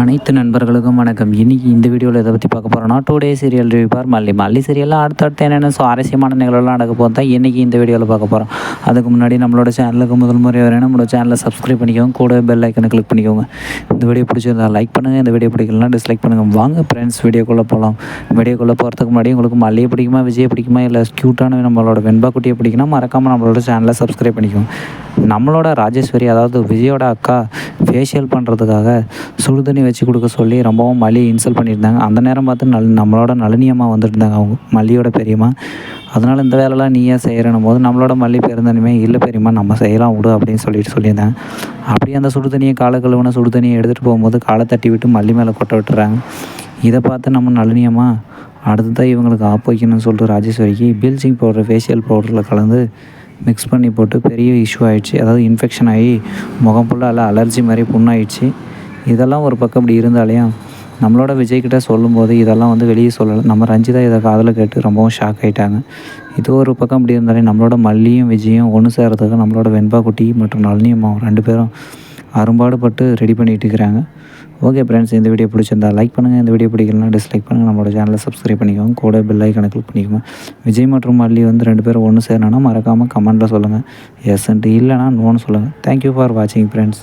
அனைத்து நண்பர்களுக்கும் வணக்கம். இன்றைக்கி இந்த வீடியோவில் எதை பற்றி பார்க்க போகிறோம்னா டூ டே சீரியல் ரிவ்யூ பார் மல்லி மல்லி சீரியலில் அடுத்தடுத்து என்னென்ன சுவாரஸ்யமான நிகழ்வுலாம் நடக்க போது தான் இன்றைக்கி இந்த வீடியோவில் பார்க்க போகிறோம் அதுக்கு முன்னாடி நம்மளோட சேனலுக்கு முதல் முறை வரேன் நம்மளோட சேனலை சப்ஸ்கிரைப் பண்ணிக்கோங்க. கூட பெல் ஐக்கனை கிளிக் பண்ணிக்கோங்க. இந்த வீடியோ பிடிச்சிருந்தா லைக் பண்ணுங்கள் இந்த வீடியோ பிடிக்கலனா டிஸ்லைக் பண்ணுங்கள் வாங்க ஃப்ரெண்ட்ஸ் வீடியோக்குள்ளே போகலாம் வீடியோக்குள்ளே போகிறதுக்கு முன்னாடி உங்களுக்கு மல்லியை பிடிக்குமா விஜய் பிடிக்குமா இல்லை க்யூட்டான நம்மளோட வெண்பா குட்டியை பிடிக்குன்னா மறக்காமல் நம்மளோட சேனலை சப்ஸ்கிரைப் பண்ணிக்கோங்க. நம்மளோட ராஜேஸ்வரி அதாவது விஜயோட அக்கா ஃபேஷியல் பண்ணுறதுக்காக சுடுதண்ணி வச்சு கொடுக்க சொல்லி ரொம்பவும் மலி இன்சல்ட் பண்ணியிருந்தாங்க. அந்த நேரம் பார்த்து நல் நம்மளோட நளினியம்மா வந்துட்டு இருந்தாங்க அவங்க மல்லியோட பெரியம்மா. அதனால் இந்த வேலைலாம் நீயே செய்கிறனும் போது நம்மளோட மல்லி பெருந்தனிமே இல்லை பெரியம்மா நம்ம செய்யலாம் விடு அப்படின்னு சொல்லிட்டு சொல்லியிருந்தாங்க. அப்படியே அந்த சுடு தண்ணியை காலை கழுவுன சுடு தண்ணியை எடுத்துகிட்டு போகும்போது காலை தட்டி விட்டு மல்லி மேலே கொட்ட விட்டுறாங்க. இதை பார்த்து நம்ம நளினியம்மா அடுத்ததான் இவங்களுக்கு ஆப் வைக்கணும்னு சொல்லிட்டு ராஜேஸ்வரிக்கு பீல்சிங் பவுடர் ஃபேஷியல் பவுடரில் கலந்து மிக்ஸ் பண்ணி போட்டு பெரிய இஷ்யூ ஆகிடுச்சு அதாவது இன்ஃபெக்ஷன் ஆகி முகம் ஃபுல்லாக அலர்ஜி மாதிரி புண்ணாயிடுச்சு. இதெல்லாம் ஒரு பக்கம் இப்படி இருந்தாலையும் நம்மளோட விஜய்கிட்ட சொல்லும்போது இதெல்லாம் வந்து வெளியே சொல்லலை. நம்ம ரஞ்சிதா இதை காதில் கேட்டு ரொம்பவும் ஷாக் ஆகிட்டாங்க இது ஒரு பக்கம் இப்படி இருந்தாலே நம்மளோட மல்லியும் விஜயும் ஒன்று சேர்கிறதுக்கு நம்மளோட வெண்பா குட்டி மற்றும் நளினியம்மாவும் ரெண்டு பேரும் அரும்பாடுபட்டு ரெடி பண்ணிகிட்டு இருக்கிறாங்க ஓகே ஃப்ரெண்ட்ஸ் இந்த வீடியோ பிடிச்சிருந்தா லைக் பண்ணுங்கள் இந்த வீடியோ பிடிக்கலாம் டிஸ்லைக் பண்ணுங்கள் நம்மளோட சேனலை சப்ஸ்கிரைப் பண்ணிக்கோங்க. கூட பெல் ஐக்கனை கிளிக் பண்ணிக்கோங்க. விஜய் மற்றும் மல்லி வந்து ரெண்டு பேரும் ஒன்று சேரணும்னா மறக்காமல் கமெண்ட்டில் சொல்லுங்கள் எஸ்ன்ட்டு இல்லைனா நோன்னு சொல்லுங்கள் தேங்க்யூ ஃபார் வாட்சிங் ஃப்ரெண்ட்ஸ்